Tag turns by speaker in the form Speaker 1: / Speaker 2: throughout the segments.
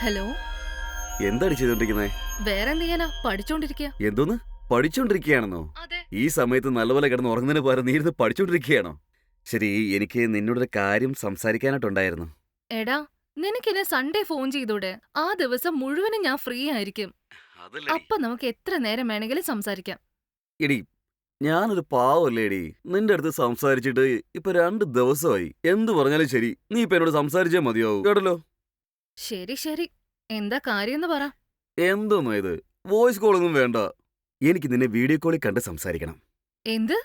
Speaker 1: Hello?
Speaker 2: എന്താണ് ചെയ്തോണ്ടിരിക്കുന്നത്
Speaker 1: വേറെ എന്ത് ചെയ്യാനാ
Speaker 2: എന്തോന്ന് പഠിച്ചോണ്ടിരിക്കുകയാണെന്നോ ഈ സമയത്ത് നല്ലപോലെ കിടന്ന് ഉറങ്ങുന്നതിന് പകരം നീ ഇരുന്ന് പഠിച്ചോണ്ടിരിക്കുകയാണോ ശരി എനിക്ക് നിന്നോടൊരു കാര്യം സംസാരിക്കാനായിട്ടുണ്ടായിരുന്നു.
Speaker 1: എടാ നിനക്ക് എന്നെ സൺഡേ ഫോൺ ചെയ്തൂടെ? ആ ദിവസം മുഴുവനും ഞാൻ ഫ്രീ ആയിരിക്കും. അപ്പൊ നമുക്ക് എത്ര നേരം വേണമെങ്കിലും സംസാരിക്കാം.
Speaker 2: എടി ഞാനൊരു പാവല്ലേടി. നിന്റെ അടുത്ത് സംസാരിച്ചിട്ട് ഇപ്പൊ രണ്ട് ദിവസമായി. എന്തു പറഞ്ഞാലും ശരി. നീ ഇപ്പൊ എന്നോട് സംസാരിച്ചേ മതിയാവും. കേട്ടല്ലോ?
Speaker 1: ശരി ശരി. എന്താ കാര്യമെന്ന് പറ.
Speaker 2: എന്തോന്നു ഇത്? വോയിസ് കോളൊന്നും വേണ്ട. എനിക്ക് നിന്നെ വീഡിയോ കോളിൽ കണ്ട് സംസാരിക്കണം.
Speaker 1: എന്ത്?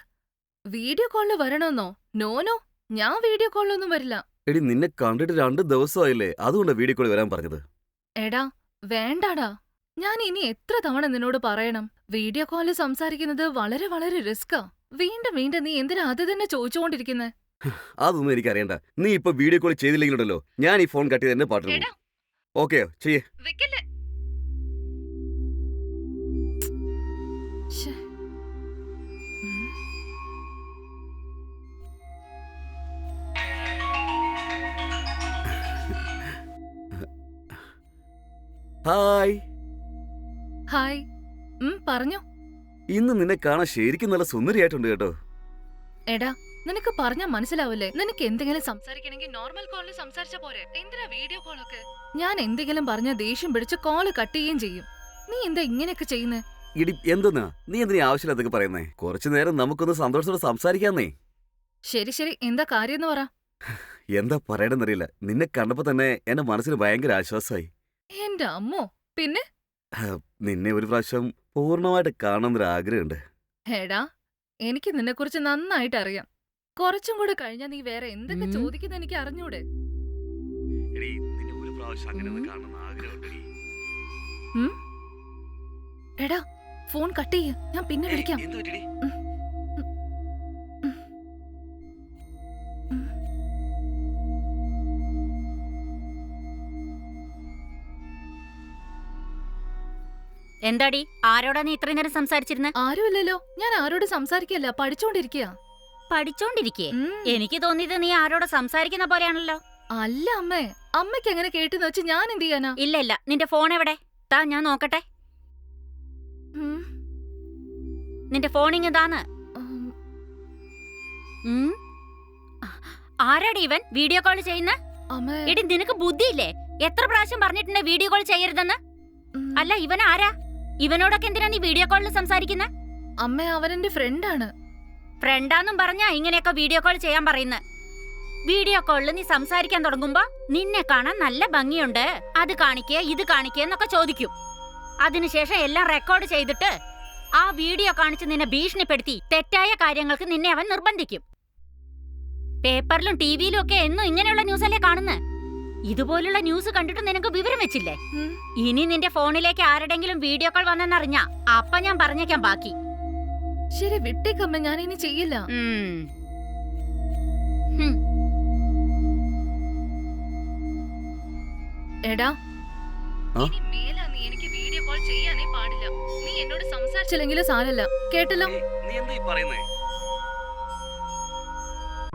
Speaker 1: വീഡിയോ കോളിൽ വരണമെന്നോ നോനോ ഞാൻ വീഡിയോ കോളിലൊന്നും വരില്ല.
Speaker 2: എടി നിന്നെ കണ്ടിട്ട് രണ്ട് ദിവസമായില്ലേ? അതുകൊണ്ട് വീഡിയോ കോളിൽ വരാൻ പറഞ്ഞത്.
Speaker 1: എടാ വേണ്ടാടാ. ഞാൻ ഇനി എത്ര തവണ നിന്നോട് പറയണം? വീഡിയോ കോളിൽ സംസാരിക്കുന്നത് വളരെ വളരെ റിസ്ക്കാ. വീണ്ടും വീണ്ടും നീ എന്തിനാ അത് തന്നെ ചോദിച്ചുകൊണ്ടിരിക്കുന്നെ?
Speaker 2: അതൊന്നും എനിക്കറിയണ്ട. നീ ഇപ്പൊ വീഡിയോ കോൾ ചെയ്തില്ലെങ്കിലുണ്ടല്ലോ ഞാൻ ഈ ഫോൺ കട്ട് ചെയ്ത് തന്നെ പാട്ടിന്
Speaker 1: എടാ.
Speaker 2: ഓക്കെ ചെയ്യേ. ഹായ്.
Speaker 1: ഹായ്. പറഞ്ഞു.
Speaker 2: ഇന്ന് നിന്നെ കാണാൻ ശരിക്കും നല്ല സുന്ദരിയായിട്ടുണ്ട് കേട്ടോ.
Speaker 1: എടാ നിനക്ക് പറഞ്ഞാ മനസ്സിലാവില്ലേ? നിനക്ക് എന്തെങ്കിലും സംസാരിക്കണമെങ്കിൽ നോർമൽ കോളിൽ സംസാരിച്ച പോരെ. എന്തിനാ വീഡിയോ കോളൊക്കെ ഞാൻ എന്തെങ്കിലും പറഞ്ഞ ദേഷ്യം പിടിച്ച് കോൾ കട്ട് ചെയ്യുകയും ചെയ്യും. നീ എന്താ ഇങ്ങനെയൊക്കെ ചെയ്യുന്നേ?
Speaker 2: ഇടി എന്തെന്നാ? നീ എന്തിനാ ആവശ്യമില്ലാതൊക്കെ പറയുന്നേ? കുറച്ചു നേരം നമുക്കൊന്ന് സന്തോഷത്തോടെ സംസാരിക്കാന്നേ.
Speaker 1: ശരി ശരി. എന്താ കാര്യം എന്ന് പറ.
Speaker 2: എന്താ പറയണെന്നറിയില്ല നിന്നെ കണ്ടപ്പോ തന്നെ എന്റെ മനസ്സിന് ഭയങ്കര ആശ്വാസമായി.
Speaker 1: എന്റെ അമ്മോ. പിന്നെ?
Speaker 2: നിന്നെ ഒരു പ്രാവശ്യം പൂർണമായിട്ട് കാണണമെന്നൊരു ആഗ്രഹമുണ്ട്
Speaker 1: എടാ എനിക്ക് നിന്നെക്കുറിച്ച് നന്നായിട്ട് അറിയാം കുറച്ചും കൂടെ കഴിഞ്ഞാൽ നീ വേറെ എന്തൊക്കെ
Speaker 2: ഉം.
Speaker 1: ചോദിക്കുന്ന എനിക്ക് അറിഞ്ഞൂടെ
Speaker 2: ഒരു പ്രാവശ്യം
Speaker 1: അങ്ങനെ ഒന്ന് ഉം.
Speaker 2: കാണണമെന്ന് ആഗ്രഹമുണ്ട്
Speaker 1: ഉം? എടാ ഫോൺ കട്ട് ചെയ്യ ഞാൻ പിന്നെ വിളിക്കാം ഉം.
Speaker 3: എന്താടി? ആരോടാ നീ ഇത്രയും നേരം സംസാരിച്ചിരുന്നത്
Speaker 1: ആരുമല്ലോ ഞാൻ ആരോട് സംസാരിക്കല്ല. പഠിച്ചോണ്ടിരിക്കുക
Speaker 3: പഠിച്ചോണ്ടിരിക്കേ? എനിക്ക് തോന്നിയത് നീ ആരോട് സംസാരിക്കുന്ന പോലെയാണല്ലോ.
Speaker 1: അല്ല അമ്മേ. അമ്മയ്ക്ക് എങ്ങനെ കേട്ടെന്ന് വെച്ച് ഞാൻ എന്ത് ചെയ്യാനാ?
Speaker 3: ഇല്ല ഇല്ല. നിന്റെ ഫോൺ എവിടെ? താ ഞാൻ നോക്കട്ടെ. നിന്റെ ഫോൺ
Speaker 1: ഉം?
Speaker 3: ആരാടി ഇവൻ? വീഡിയോ കോൾ ചെയ്യുന്ന? എടി നിനക്ക് ബുദ്ധിയില്ലേ? എത്ര പ്രാവശ്യം പറഞ്ഞിട്ടുണ്ട് വീഡിയോ കോൾ ചെയ്യരുതെന്ന്? അല്ല ഇവൻ ആരാ? ഇവനോടൊക്കെ എന്തിനാ നീ വീഡിയോ കോളിൽ സംസാരിക്കുന്ന?
Speaker 1: അമ്മേ അവനെന്റെ ഫ്രണ്ടാണ്
Speaker 3: ഫ്രണ്ടാന്നും പറഞ്ഞാ ഇങ്ങനെയൊക്കെ വീഡിയോ കോൾ ചെയ്യാൻ പറയുന്നത് വീഡിയോ കോളിൽ നീ സംസാരിക്കാൻ തുടങ്ങുമ്പോ നിന്നെ കാണാൻ നല്ല ഭംഗിയുണ്ട്. അത് കാണിക്കേ ഇത് കാണിക്കേ എന്നൊക്കെ ചോദിക്കും. അതിനുശേഷം എല്ലാം റെക്കോർഡ് ചെയ്തിട്ട് ആ വീഡിയോ കാണിച്ച് നിന്നെ ഭീഷണിപ്പെടുത്തി തെറ്റായ കാര്യങ്ങൾക്ക് നിന്നെ അവൻ നിർബന്ധിക്കും. പേപ്പറിലും ടിവിയിലും ഒക്കെ എന്നും ഇങ്ങനെയുള്ള ന്യൂസല്ലേ കാണുന്നത് ഇതുപോലുള്ള ന്യൂസ് കണ്ടിട്ട് നിനക്ക് വിവരം വെച്ചില്ലേ? ഇനി നിന്റെ ഫോണിലേക്ക് ആരുടെങ്കിലും വീഡിയോ കോൾ വന്നെന്നറിഞ്ഞ അപ്പ ഞാൻ പറഞ്ഞേക്കാം ബാക്കി.
Speaker 1: ശരി വിട്ടേക്കമ്മ ഞാൻ ഇനി ചെയ്യില്ല
Speaker 3: ഹും.
Speaker 1: എടാ. ഇനി മേലാ നീ എനിക്ക് വീഡിയോ കോൾ ചെയ്യാനേ പാടില്ല. നീ എന്നോട് സംസാരിച്ചില്ലെങ്കിലും സാരല്ല. കേട്ടല്ലോ?
Speaker 2: നീ എന്താ ഈ പറയുന്നേ?